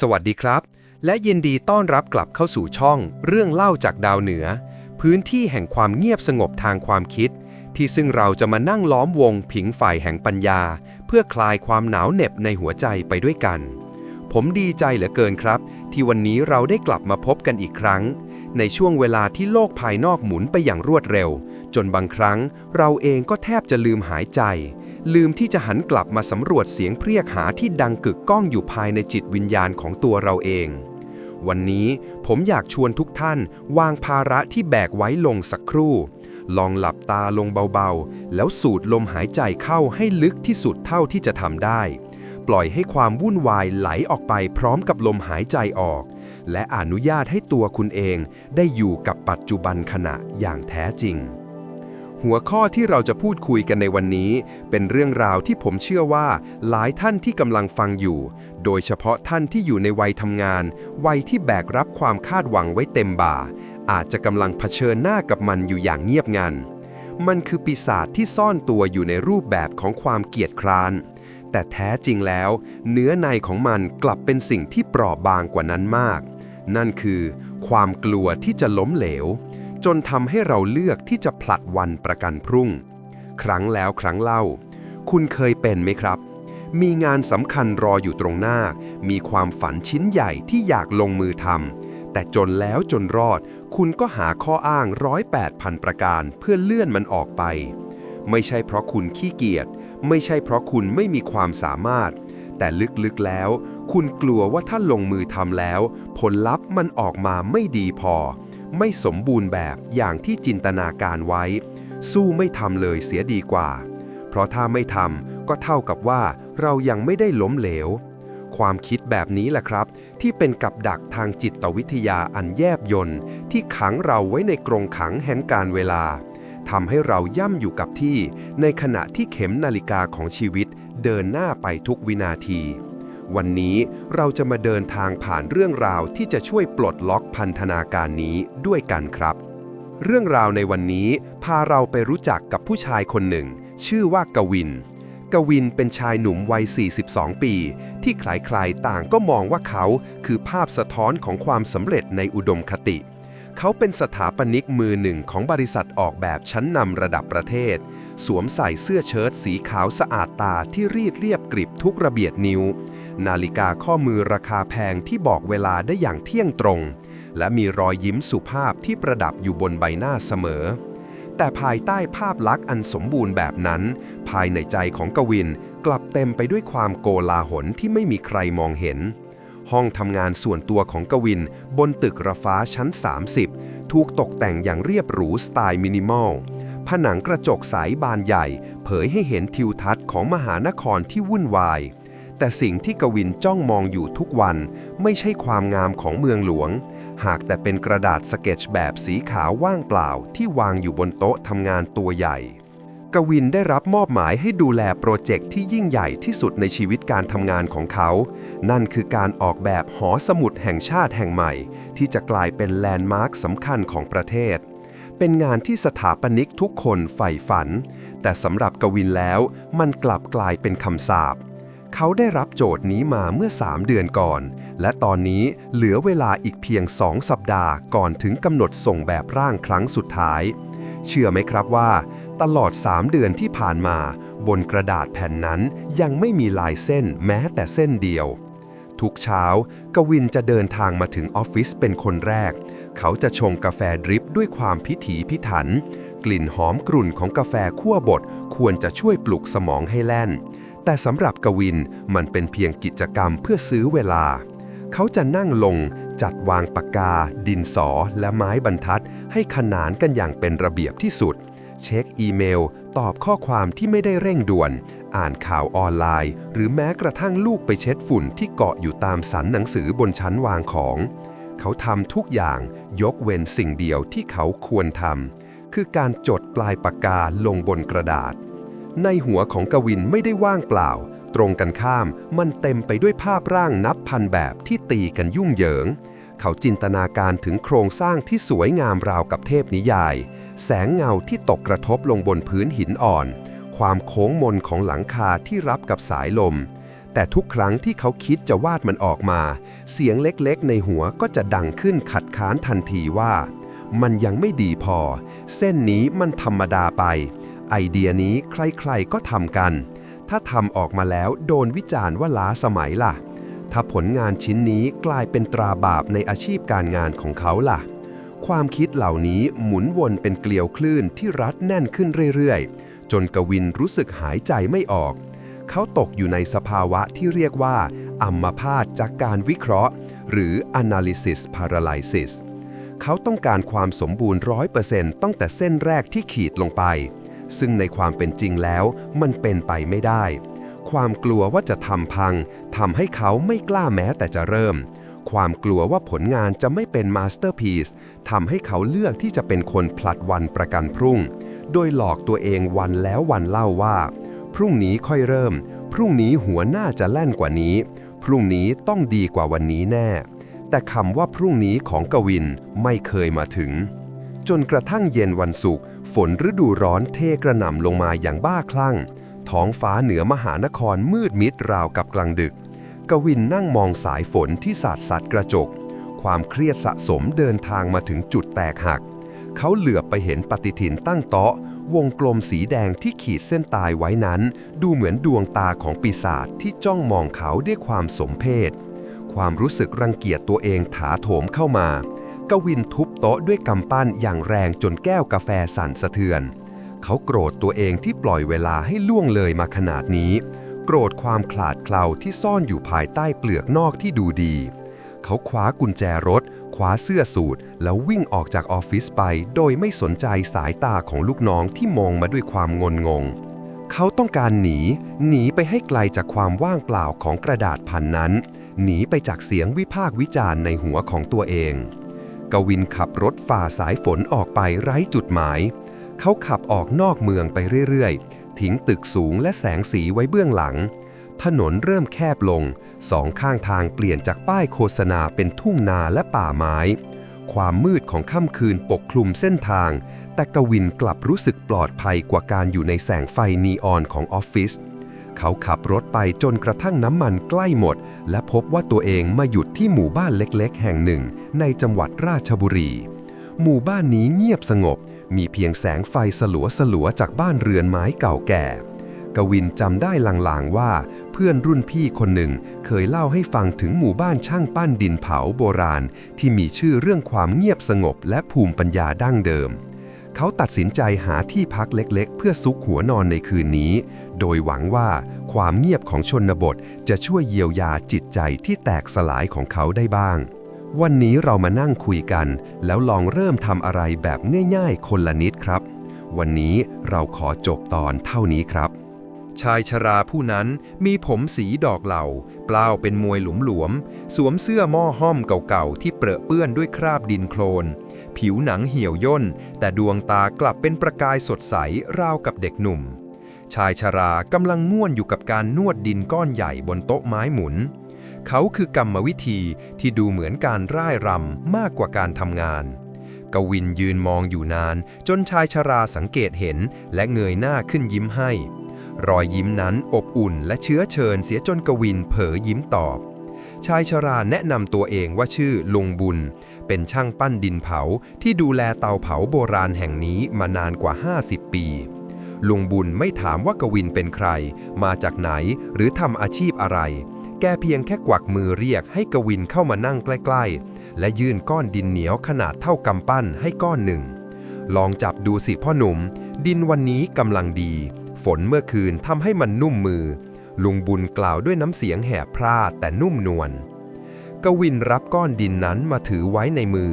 สวัสดีครับ และยินดีต้อนรับกลับเข้าสู่ช่อง เรื่องเล่าจากดาวเหนือ พื้นที่แห่งความเงียบสงบทางความคิด ที่ซึ่งเราจะมานั่งล้อมวงผิงฝ่ายแห่งปัญญา เพื่อคลายความหนาวเหน็บในหัวใจไปด้วยกัน ผมดีใจเหลือเกินครับ ที่วันนี้เราได้กลับมาพบกันอีกครั้ง ในช่วงเวลาที่โลกภายนอกหมุนไปอย่างรวดเร็ว จนบางครั้ง เราเองก็แทบจะลืมหายใจ ลืมที่จะหันกลับมาสำรวจเสียงเพรียกหาที่ดังกึกก้องอยู่ภายในจิตวิญญาณของตัวเราเอง วันนี้ผมอยากชวนทุกท่าน วางภาระที่แบกไว้ลงสักครู่ ลองหลับตาลงเบาๆ แล้วสูดลมหายใจเข้าให้ลึกที่สุดเท่าที่จะทำได้ ปล่อยให้ความวุ่นวายไหลออกไปพร้อมกับลมหายใจออก และอนุญาตให้ตัวคุณเองได้อยู่กับปัจจุบันขณะอย่างแท้จริง หัวข้อที่เราจะพูดคุยกันในวันนี้ เป็นเรื่องราวที่ผมเชื่อว่า หลายท่านที่กำลังฟังอยู่ โดยเฉพาะท่านที่อยู่ในวัยทำงาน วัยที่แบกรับความคาดหวังไว้เต็มบ่า อาจจะกำลังเผชิญหน้ากับมันอยู่อย่างเงียบงัน มันคือปีศาจที่ซ่อนตัวอยู่ในรูปแบบของความเกียจคร้าน แต่แท้จริงแล้ว เนื้อในของมันกลับเป็นสิ่งที่เปราะบางกว่านั้นมาก นั่นคือ ความกลัวที่จะล้มเหลว จนทำให้เราเลือกที่จะผลัดวันประกันพรุ่ง ครั้งแล้วครั้งเล่า คุณเคยเป็นไหมครับ มีงานสำคัญรออยู่ตรงหน้า มีความฝันชิ้นใหญ่ที่อยากลงมือทำแต่จนแล้วจนรอด คุณก็หาข้ออ้างร้อยแปดพันประการเพื่อเลื่อนมันออกไป ไม่ใช่เพราะคุณขี้เกียจไม่ใช่เพราะคุณไม่มีความสามารถ แต่ลึกๆแล้ว คุณกลัวว่าถ้าลงมือทำแล้ว ผลลัพธ์มันออกมาไม่ดีพอ ไม่สมบูรณ์แบบอย่างที่จินตนาการไว้ สู้ไม่ทำเลยเสียดีกว่า เพราะถ้าไม่ทำก็เท่ากับว่าเรายังไม่ได้ล้มเหลว ความคิดแบบนี้แหละครับ ที่เป็นกับดักทางจิตวิทยาอันแยบยนต์ที่ขังเราไว้ในกรงขังแห่งการเวลาทำให้เราย่ำอยู่กับที่ ในขณะที่เข็มนาฬิกาของชีวิตเดินหน้าไปทุกวินาที วันนี้เราจะมาเดินทางผ่านเรื่องราวที่จะช่วยปลดล็อกพันธนาการนี้ด้วยกันครับ เรื่องราวในวันนี้พาเราไปรู้จักกับผู้ชายคนหนึ่ง ชื่อว่ากวิน กวินเป็นชายหนุ่มวัย 42 ปี ที่ใครๆต่างก็มองว่าเขาคือภาพสะท้อนของความสำเร็จในอุดมคติเขาเป็นสถาปนิกมือหนึ่งของบริษัทออกแบบชั้นนำระดับประเทศ สวมใส่เสื้อเชิ้ตสีขาวสะอาดตาที่รีดเรียบกริบทุกระเบียดนิ้ว นาฬิกาข้อมือราคาแพงที่บอกเวลาได้อย่างเที่ยงตรง และมีรอยยิ้มสุภาพที่ประดับอยู่บนใบหน้าเสมอ แต่ภายใต้ภาพลักษณ์อันสมบูรณ์แบบนั้น ภายในใจของกวินกลับเต็มไปด้วยความโกลาหลที่ไม่มีใครมองเห็น ห้องทำงานส่วนตัวของกวินบนตึกระฟ้าชั้น 30 ถูกตกแต่งอย่างเรียบหรูสไตล์มินิมอลผนังกระจกใสบานใหญ่ เผยให้เห็นทิวทัศน์ของมหานครที่วุ่นวาย แต่สิ่งที่กวินจ้องมองอยู่ทุกวันไม่ใช่ความงามของเมืองหลวง หากแต่เป็นกระดาษสเก็ตชแบบสีขาวว่างเปล่าที่วางอยู่บนโต๊ะทำงานตัวใหญ่ กวินได้รับมอบหมายให้ดูแลโปรเจกต์ที่ยิ่งใหญ่ที่สุดในชีวิตการทำงานของเขา นั่นคือการออกแบบหอสมุดแห่งชาติแห่งใหม่ ที่จะกลายเป็นแลนด์มาร์คสำคัญของประเทศเป็นงานที่สถาปนิกทุกคนใฝ่ฝัน แต่สำหรับกวินแล้วมันกลับกลายเป็นคำสาป เขาได้รับโจทย์นี้มาเมื่อ 3 เดือนก่อน และตอนนี้เหลือเวลาอีกเพียง 2 สัปดาห์ก่อนถึงกำหนดส่งแบบร่างครั้งสุดท้าย เชื่อไหมครับว่า ตลอด 3 เดือนที่ผ่านมา บนกระดาษแผ่นนั้นยังไม่มีลายเส้นแม้แต่เส้นเดียว ทุกเช้ากวินจะเดินทางมาถึงออฟฟิศเป็นคนแรก เขาจะชงกาแฟดริปด้วยความพิถีพิถัน กลิ่นหอมกรุ่นของกาแฟคั่วบดควรจะช่วยปลุกสมองให้แล่น แต่สำหรับกวินมันเป็นเพียงกิจกรรมเพื่อซื้อเวลา เขาจะนั่งลงจัดวางปากกา ดินสอและไม้บรรทัด ให้ขนานกันอย่างเป็นระเบียบที่สุด เช็คอีเมล ตอบข้อความที่ไม่ได้เร่งด่วน อ่านข่าวออนไลน์ หรือแม้กระทั่งลูกไปเช็ดฝุ่นที่เกาะอยู่ตามสันหนังสือบนชั้นวางของ เขาทำทุกอย่างยกเว้นสิ่งเดียวที่เขาควรทำคือการจดปลายปากกาลงบนกระดาษ ในหัวของกวินไม่ได้ว่างเปล่า ตรงกันข้ามมันเต็มไปด้วยภาพร่างนับพันแบบที่ตีกันยุ่งเหยิง เขาจินตนาการถึงโครงสร้างที่สวยงามราวกับเทพนิยาย แสงเงาที่ตกกระทบลงบนพื้นหินอ่อน ความโค้งมนของหลังคาที่รับกับสายลม แต่ทุกครั้งที่เขาคิดจะวาดมันออกมา เสียงเล็กๆ ในหัวก็จะดังขึ้นขัดค้านทันทีว่า มันยังไม่ดีพอ เส้นนี้มันธรรมดาไป ไอเดียนี้ใครๆก็ทำกัน ถ้าทำออกมาแล้วโดนวิจารณ์ว่าล้าสมัยล่ะ ถ้าผลงานชิ้นนี้กลายเป็นตราบาปในอาชีพการงานของเขาล่ะ ความคิดเหล่านี้หมุนวนเป็นเกลียวคลื่นที่รัดแน่นขึ้นเรื่อยๆ จนกวินรู้สึกหายใจไม่ออก เขาตกอยู่ในสภาวะที่เรียกว่าอัมพาตจากการวิเคราะห์ หรือ analysis paralysis เขาต้องการความสมบูรณ์ร้อยเปอร์เซ็นต์ตั้งแต่เส้นแรกที่ขีดลงไป ซึ่งในความเป็นจริงแล้วมันเป็นไปไม่ได้ ความกลัวว่าจะทำพังทำให้เขาไม่กล้าแม้แต่จะเริ่ม ความกลัวว่าผลงานจะไม่เป็นมาสเตอร์พีซทำให้เขาเลือกที่จะเป็นคนผลัดวันประกันพรุ่ง โดยหลอกตัวเองวันแล้ววันเล่าว่า พรุ่งนี้ค่อยเริ่ม พรุ่งนี้หัวหน้าจะแล่นกว่านี้ พรุ่งนี้ต้องดีกว่าวันนี้แน่ แต่คำว่าพรุ่งนี้ของกวินไม่เคยมาถึง จนกระทั่งเย็นวันศุกร์ฝนฤดูร้อนเทกระหน่ำลงมาอย่างบ้าคลั่ง ท้องฟ้าเหนือมหานครมืดมิดราวกับกลางดึก กวินนั่งมองสายฝนที่สาดสัดกระจก ความเครียดสะสมเดินทางมาถึงจุดแตกหัก เขาเหลือบไปเห็นปฏิทินตั้งโต๊ะ วงกลมสีแดงที่ขีดเส้นตายไว้นั้น ดูเหมือนดวงตาของปีศาจที่จ้องมองเขาด้วยความสมเพชความรู้สึกรังเกียจตัวเองถาโถมเข้ามากวินทุบ โต๊ะด้วยกำปั้นอย่างแรงจนแก้วกาแฟสั่นสะเทือน เขาโกรธตัวเองที่ปล่อยเวลาให้ล่วงเลยมาขนาดนี้ โกรธความขลาดเคลาที่ซ่อนอยู่ภายใต้เปลือกนอกที่ดูดี เขาคว้ากุญแจรถ คว้าเสื้อสูทแล้ววิ่งออกจากออฟฟิศไป โดยไม่สนใจสายตาของลูกน้องที่มองมาด้วยความงนงงเขาต้องการหนี หนีไปให้ไกลจากความว่างเปล่าของกระดาษพันนั้น หนีไปจากเสียงวิพากษ์วิจารณ์ในหัวของตัวเอง กวินขับรถฝ่าสายฝนออกไปไร้จุดหมาย เขาขับออกนอกเมืองไปเรื่อยๆ ทิ้งตึกสูงและแสงสีไว้เบื้องหลัง ถนนเริ่มแคบลง สองข้างทางเปลี่ยนจากป้ายโฆษณาเป็นทุ่งนาและป่าไม้ ความมืดของค่ำคืนปกคลุมเส้นทาง แต่กวินกลับรู้สึกปลอดภัยกว่าการอยู่ในแสงไฟนีออนของออฟฟิศเเขาขับรถไปจนกระทั่งน้ำมันใกล้หมด และพบว่าตัวเองมาหยุดที่หมู่บ้านเล็กๆ แห่งหนึ่ง ในจังหวัดราชบุรี หมู่บ้านนี้เงียบสงบ มีเพียงแสงไฟสลัวสลัวๆจากบ้านเรือนไม้เก่าแก่ กวินจำได้ลางๆว่า เพื่อนรุ่นพี่คนหนึ่งเคยเล่าให้ฟังถึงหมู่บ้านช่างปั้นดินเผาโบราณ ที่มีชื่อเรื่องความเงียบสงบและภูมิปัญญาดั้งเดิม เขาตัดสินใจหาที่พักเล็กๆ เพื่อซุกหัวนอนในคืนนี้ โดยหวังว่าความเงียบของชนบทจะช่วยเยียวยาจิตใจที่แตกสลายของเขาได้บ้าง วันนี้เรามานั่งคุยกัน แล้วลองเริ่มทำอะไรแบบง่ายๆ คนละนิดครับ วันนี้เราขอจบตอนเท่านี้ครับ ชายชราผู้นั้นมีผมสีดอกเหล่า เปล่าเป็นมวยหลวมๆสวมเสื้อหม้อห้อมเก่าๆที่เปรอะเปื้อนด้วยคราบดินโคลน ผิวหนังเหี่ยวย่น แต่ดวงตากลับเป็นประกายสดใสราวกับเด็กหนุ่ม ชายชรากำลังง่วนอยู่กับการนวดดินก้อนใหญ่บนโต๊ะไม้หมุน เขาคือกรรมวิธีที่ดูเหมือนการร่ายรำมากกว่าการทำงาน กวินยืนมองอยู่นาน จนชายชราสังเกตเห็นและเงยหน้าขึ้นยิ้มให้ รอยยิ้มนั้นอบอุ่นและเชื้อเชิญเสียจนกวินเผยยิ้มตอบ ชายชราแนะนำตัวเองว่าชื่อลุงบุญ เป็นช่างปั้นดินเผาที่ดูแลเตาเผาโบราณแห่งนี้มานานกว่า 50 ปี ลุงบุญไม่ถามว่ากวินเป็นใคร มาจากไหนหรือทำอาชีพอะไร แกเพียงแค่กวักมือเรียกให้กวินเข้ามานั่งใกล้ ๆ และยื่นก้อนดินเหนียวขนาดเท่ากำปั้นให้ก้อนหนึ่ง ลองจับดูสิพ่อหนุ่ม ดินวันนี้กำลังดี ฝนเมื่อคืนทำให้มันนุ่มมือ ลุงบุญกล่าวด้วยน้ำเสียงแหบพร่าแต่นุ่มนวลกวินรับก้อนดินนั้นมาถือไว้ในมือ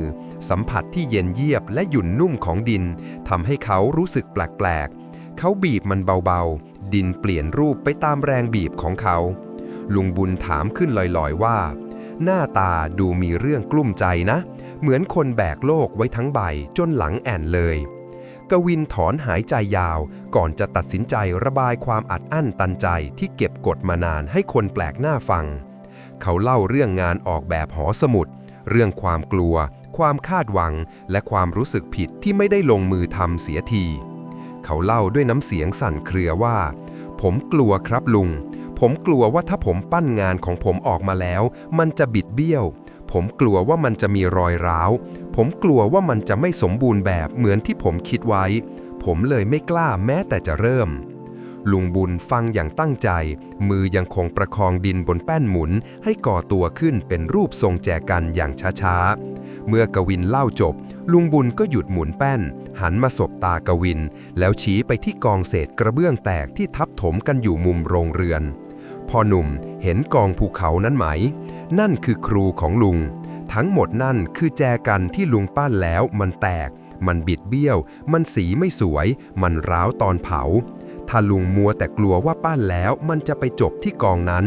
สัมผัสที่เย็นเยียบและหยุ่นนุ่มของดินทำให้เขารู้สึกแปลกๆ เขาบีบมันเบาๆ ดินเปลี่ยนรูปไปตามแรงบีบของเขา ลุงบุญถามขึ้นลอยๆว่า หน้าตาดูมีเรื่องกลุ้มใจนะ เหมือนคนแบกโลกไว้ทั้งใบจนหลังแอนเลย กวินถอนหายใจยาว ก่อนจะตัดสินใจระบายความอัดอั้นตันใจที่เก็บกดมานานให้คนแปลกหน้าฟัง เขาเล่าเรื่องงานออกแบบหอสมุด เรื่องความกลัว ความคาดหวัง และความรู้สึกผิดที่ไม่ได้ลงมือทำเสียที เขาเล่าด้วยน้ำเสียงสั่นเครือว่า ผมกลัวครับลุงผผมกลัวว่าถ้าผมปั้นงานของผมออกมาแล้ว มันจะบิดเบี้ยว ผมกลัวว่ามันจะมีรอยร้าว ผมกลัวว่ามันจะไม่สมบูรณ์แบบเหมือนที่ผมคิดไว้ ผมเลยไม่กล้าแม้แต่จะเริ่ม ลุงบุญฟังอย่างตั้งใจ มือยังคงประคองดินบนแป้นหมุน ให้ก่อตัวขึ้นเป็นรูปทรงแจกันอย่างช้าๆ เมื่อกวินเล่าจบ ลุงบุญก็หยุดหมุนแป้น หันมาสบตากวิน แล้วชี้ไปที่กองเศษกระเบื้องแตกที่ทับถมกันอยู่มุมโรงเรือนพอหนุ่มเห็นกองภูเขานั้นไหม นั่นคือครูของลุง ทั้งหมดนั่นคือแจกันที่ลุงปั้นแล้วมันแตก มันบิดเบี้ยว มันสีไม่สวย มันร้าวตอนเผา ถ้าลุงมัวแต่กลัวว่าปั้นแล้วมันจะไปจบที่กองนั้น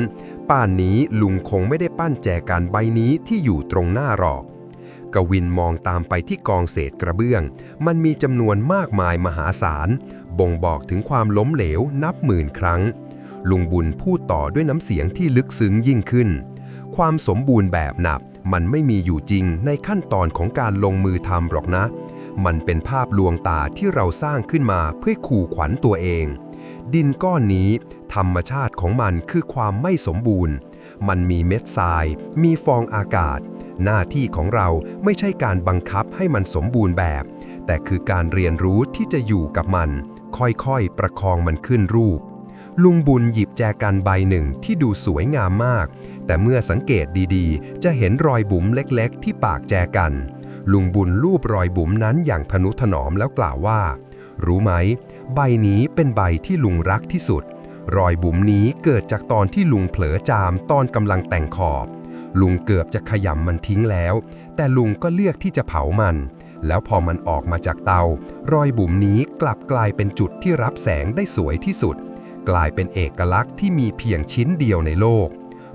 ป่านนี้ลุงคงไม่ได้ปั้นแจกันใบนี้ที่อยู่ตรงหน้าหรอกกวินมองตามไปที่กองเศษกระเบื้อง มันมีจำนวนมากมายมหาศาล บ่งบอกถึงความล้มเหลวนับหมื่นครั้ง ลุงบุญพูดต่อด้วยน้ำเสียงที่ลึกซึ้งยิ่งขึ้น ความสมบูรณ์แบบหนับมันไม่มีอยู่จริงในขั้นตอนของการลงมือทำหรอกนะ มันเป็นภาพลวงตาที่เราสร้างขึ้นมาเพื่อขู่ขวัญตัวเอง ดินก้อนนี้ ธรรมชาติของมันคือความไม่สมบูรณ์ มันมีเม็ดทราย มีฟองอากาศ หน้าที่ของเราไม่ใช่การบังคับให้มันสมบูรณ์แบบ แต่คือการเรียนรู้ที่จะอยู่กับมัน ค่อยๆ ประคองมันขึ้นรูป ลุงบุญหยิบแจกันใบหนึ่งที่ดูสวยงามมาก แต่เมื่อสังเกตดีๆ จะเห็นรอยบุ๋มเล็กๆ ที่ปากแจกัน ลุงบุญลูบรอยบุ๋มนั้นอย่างพนุถนอมแล้วกล่าวว่า รู้ไหม ใบนี้เป็นใบที่ลุงรักที่สุด รอยบุ๋มนี้เกิดจากตอนที่ลุงเผลอจามตอนกำลังแต่งขอบ ลุงเกือบจะขยำมันทิ้งแล้ว แต่ลุงก็เลือกที่จะเผามัน แล้วพอมันออกมาจากเตา รอยบุ๋มนี้กลับกลายเป็นจุดที่รับแสงได้สวยที่สุด กลายเป็นเอกลักษณ์ที่มีเพียงชิ้นเดียวในโลก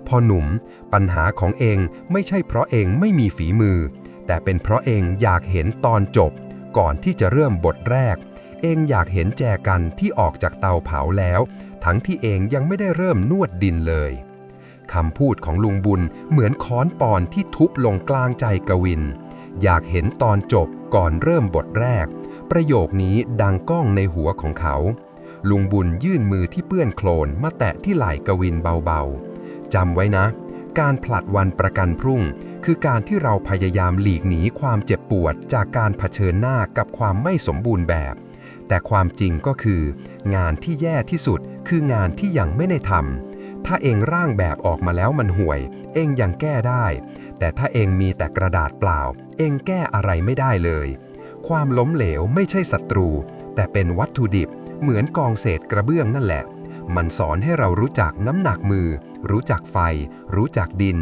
พอหนุ่ม ปัญหาของเองไม่ใช่เพราะเองไม่มีฝีมือ แต่เป็นเพราะเองอยากเห็นตอนจบ ก่อนที่จะเริ่มบทแรก เองอยากเห็นแจกันที่ออกจากเตาเผาแล้ว ทั้งที่เองยังไม่ได้เริ่มนวดดินเลยคำพูดของลุงบุญเหมือนค้อนปอนที่ทุบลงกลางใจกวิน อยากเห็นตอนจบก่อนเริ่มบทแรก ประโยคนี้ดังก้องในหัวของเขา ลุงบุญยื่นมือที่เปื้อนโคลนมาแตะที่ไหล่กวินเบาๆ จำไว้นะ การผลัดวันประกันพรุ่ง คือการที่เราพยายามหลีกหนีความเจ็บปวดจากการเผชิญหน้ากับความไม่สมบูรณ์แบบ แต่ความจริงก็คือ งานที่แย่ที่สุดคืองานที่ยังไม่ได้ทำถ้าเองร่างแบบออกมาแล้วมันห่วย เองยังแก้ได้ แต่ถ้าเองมีแต่กระดาษเปล่า เองแก้อะไรไม่ได้เลย ความล้มเหลวไม่ใช่ศัตรู แต่เป็นวัตถุดิบ เหมือนกองเศษกระเบื้องนั่นแหละ มันสอนให้เรารู้จักน้ำหนักมือ รู้จักไฟ รู้จักดิน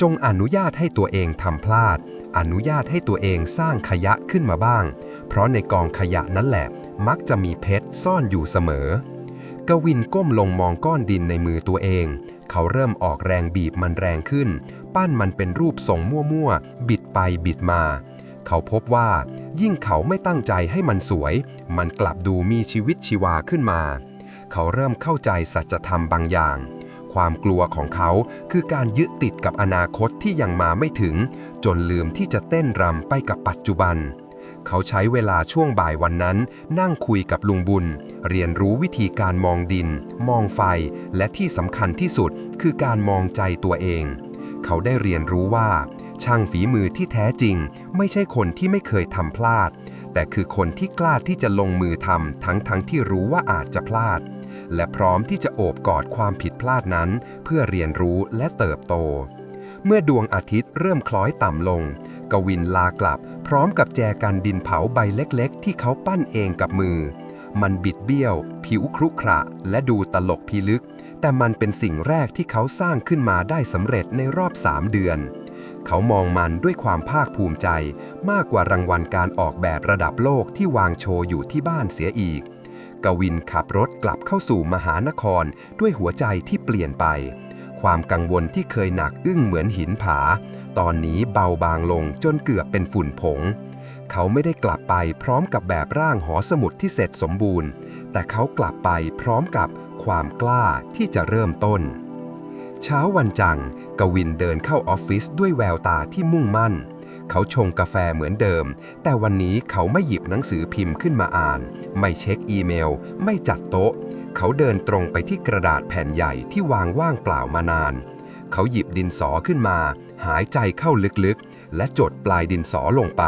จงอนุญาตให้ตัวเองทำพลาด อนุญาตให้ตัวเองสร้างขยะขึ้นมาบ้าง เพราะในกองขยะนั่นแหละ มักจะมีเพชรซ่อนอยู่เสมอกวินก้มลงมองก้อนดินในมือตัวเอง เขาเริ่มออกแรงบีบมันแรงขึ้น ปั้นมันเป็นรูปทรงมั่วๆ บิดไปบิดมา เขาพบว่า ยิ่งเขาไม่ตั้งใจให้มันสวย มันกลับดูมีชีวิตชีวาขึ้นมา เขาเริ่มเข้าใจสัจธรรมบางอย่าง ความกลัวของเขาคือการยึดติดกับอนาคตที่ยังมาไม่ถึง จนลืมที่จะเต้นรำไปกับปัจจุบัน เขาใช้เวลาช่วงบ่ายวันนั้น นั่งคุยกับลุงบุญ เรียนรู้วิธีการมองดิน มองไฟ และที่สำคัญที่สุดคือการมองใจตัวเอง เขาได้เรียนรู้ว่า ช่างฝีมือที่แท้จริง ไม่ใช่คนที่ไม่เคยทำพลาด แต่คือคนที่กล้าที่จะลงมือทำทั้งทั้งที่รู้ว่าอาจจะพลาด และพร้อมที่จะโอบกอดความผิดพลาดนั้น เพื่อเรียนรู้และเติบโต เมื่อดวงอาทิตย์เริ่มคล้อยต่ำลง กวินลากลับ พร้อมกับแจกันดินเผาใบเล็กๆ ที่เขาปั้นเองกับมือ มันบิดเบี้ยว ผิวครุขระ และดูตลกพิลึก แต่มันเป็นสิ่งแรกที่เขาสร้างขึ้นมาได้สำเร็จในรอบสามเดือน เขามองมันด้วยความภาคภูมิใจ มากกว่ารางวัลการออกแบบระดับโลกที่วางโชว์อยู่ที่บ้านเสียอีก กวินขับรถกลับเข้าสู่มหานครด้วยหัวใจที่เปลี่ยนไป ความกังวลที่เคยหนักอึ้งเหมือนหินผา ตอนนี้เบาบางลงจนเกือบเป็นฝุ่นผง เขาไม่ได้กลับไปพร้อมกับแบบร่างหอสมุดที่เสร็จสมบูรณ์ แต่เขากลับไปพร้อมกับความกล้าที่จะเริ่มต้น เช้าวันจันทร์ กวินเดินเข้าออฟฟิศด้วยแววตาที่มุ่งมั่น เขาชงกาแฟเหมือนเดิม แต่วันนี้เขาไม่หยิบหนังสือพิมพ์ขึ้นมาอ่าน ไม่เช็คอีเมล ไม่จัดโต๊ะ เขาเดินตรงไปที่กระดาษแผ่นใหญ่ที่วางว่างเปล่ามานาน เขาหยิบดินสอขึ้นมา หายใจเข้าลึกๆ และจดปลายดินสอลงไป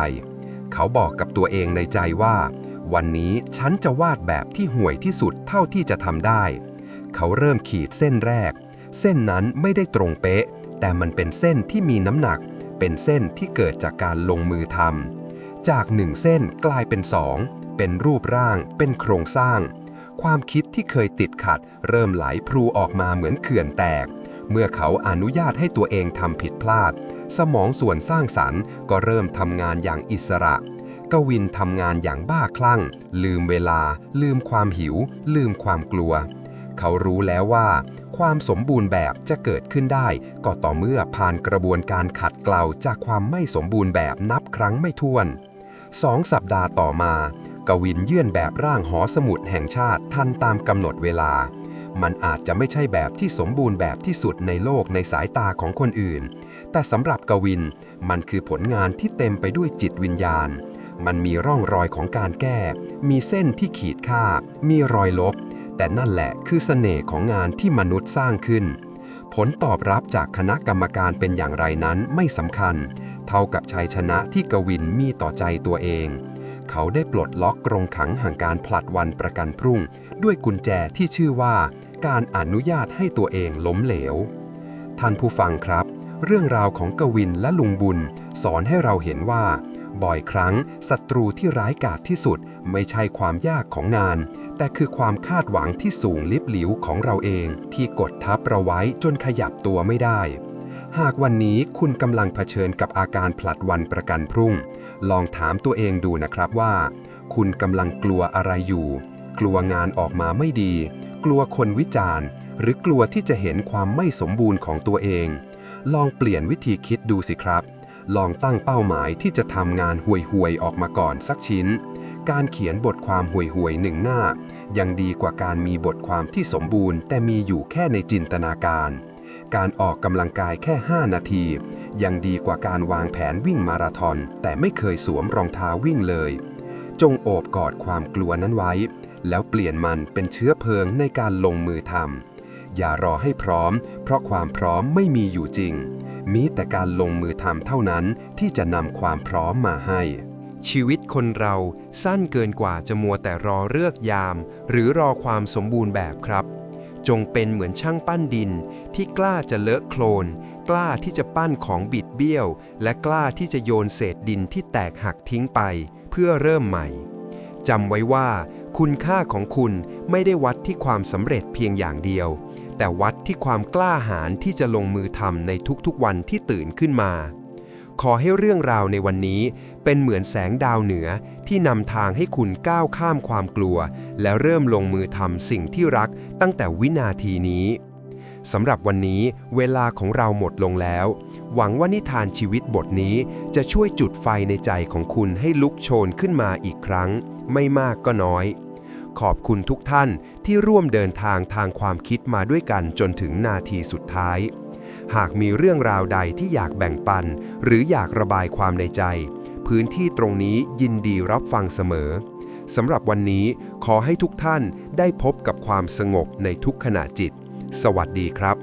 เขาบอกกับตัวเองในใจว่า วันนี้ฉันจะวาดแบบที่ห่วยที่สุดเท่าที่จะทำได้ เขาเริ่มขีดเส้นแรกเส้นนั้นไม่ได้ตรงเป๊ะ แต่มันเป็นเส้นที่มีน้ำหนัก เป็นเส้นที่เกิดจากการลงมือทำจากหนึ่งเส้นกลายเป็นสองเป็นรูปร่าง เป็นโครงสร้าง ความคิดที่เคยติดขัด เริ่มไหลพลูออกมาเหมือนเขื่อนแตก เมื่อเขาอนุญาตให้ตัวเองทำผิดพลาด สมองส่วนสร้างสรรค์ก็เริ่มทำงานอย่างอิสระกวินทำงานอย่างบ้าคลั่ง ลืมเวลา ลืมความหิว ลืมความกลัว เขารู้แล้วว่า ความสมบูรณ์แบบจะเกิดขึ้นได้ ก็ต่อเมื่อผ่านกระบวนการขัดเกลาจากความไม่สมบูรณ์แบบนับครั้งไม่ถ้วนสองสัปดาห์ต่อมา กวินยื่นแบบร่างหอสมุดแห่งชาติทันตามกำหนดเวลา มันอาจจะไม่ใช่แบบที่สมบูรณ์แบบที่สุดในโลกในสายตาของคนอื่น แต่สำหรับกวิน มันคือผลงานที่เต็มไปด้วยจิตวิญญาณ มันมีร่องรอยของการแก้ มีเส้นที่ขีดค่า มีรอยลบ แต่นั่นแหละคือเสน่ห์ของงานที่มนุษย์สร้างขึ้น ผลตอบรับจากคณะกรรมการเป็นอย่างไรนั้นไม่สำคัญ เท่ากับชัยชนะที่กวินมีต่อใจตัวเอง เขาได้ปลดล็อกกรงขังแห่งการผลัดวันประกันพรุ่ง ด้วยกุญแจที่ชื่อว่า การอนุญาตให้ตัวเองล้มเหลว ท่านผู้ฟังครับ เรื่องราวของกวินและลุงบุญ สอนให้เราเห็นว่า บ่อยครั้งศัตรูที่ร้ายกาจที่สุดไม่ใช่ความยากของงาน แต่คือความคาดหวังที่สูงลิบหลิวของเราเองที่กดทับเราไว้จนขยับตัวไม่ได้ หากวันนี้คุณกำลังเผชิญกับอาการผลัดวันประกันพรุ่ง ลองถามตัวเองดูนะครับว่า คุณกำลังกลัวอะไรอยู่ กลัวงานออกมาไม่ดี กลัวคนวิจารณ์ หรือกลัวที่จะเห็นความไม่สมบูรณ์ของตัวเอง ลองเปลี่ยนวิธีคิดดูสิครับลองตั้งเป้าหมายที่จะทำงานห่วยๆออกมาก่อนสักชิ้น การเขียนบทความห่วยๆหนึ่งหน้า ยังดีกว่าการมีบทความที่สมบูรณ์ แต่มีอยู่แค่ในจินตนาการ การออกกำลังกายแค่ 5 นาที ยังดีกว่าการวางแผนวิ่งมาราธอน แต่ไม่เคยสวมรองเท้าวิ่งเลย จงโอบกอดความกลัวนั้นไว้ แล้วเปลี่ยนมันเป็นเชื้อเพลิงในการลงมือทำอย่ารอให้พร้อม เพราะความพร้อมไม่มีอยู่จริง มีแต่การลงมือทำเท่านั้นที่จะนำความพร้อมมาให้ ชีวิตคนเราสั้นเกินกว่าจะมัวแต่รอเลือกยาม หรือรอความสมบูรณ์แบบครับ จงเป็นเหมือนช่างปั้นดิน ที่กล้าจะเลอะโคลน กล้าที่จะปั้นของบิดเบี้ยว และกล้าที่จะโยนเศษดินที่แตกหักทิ้งไป เพื่อเริ่มใหม่จำไว้ว่า คุณค่าของคุณไม่ได้วัดที่ความสำเร็จเพียงอย่างเดียว แต่วัดที่ความกล้าหาญที่จะลงมือทำในทุกๆวันที่ตื่นขึ้นมา ขอให้เรื่องราวในวันนี้ เป็นเหมือนแสงดาวเหนือที่นำทางให้คุณก้าวข้ามความกลัว และเริ่มลงมือทำสิ่งที่รักตั้งแต่วินาทีนี้สำหรับวันนี้เวลาของเราหมดลงแล้ว หวังว่านิทานชีวิตบทนี้จะช่วยจุดไฟในใจของคุณให้ลุกโชนขึ้นมาอีกครั้ง ไม่มากก็น้อย ขอบคุณทุกท่านที่ร่วมเดินทางทางความคิดมาด้วยกันจนถึงนาทีสุดท้าย หากมีเรื่องราวใดที่อยากแบ่งปัน หรืออยากระบายความในใจ พื้นที่ตรงนี้ยินดีรับฟังเสมอสำหรับวันนี้ขอให้ทุกท่านได้พบกับความสงบในทุกขณะจิต สวัสดีครับ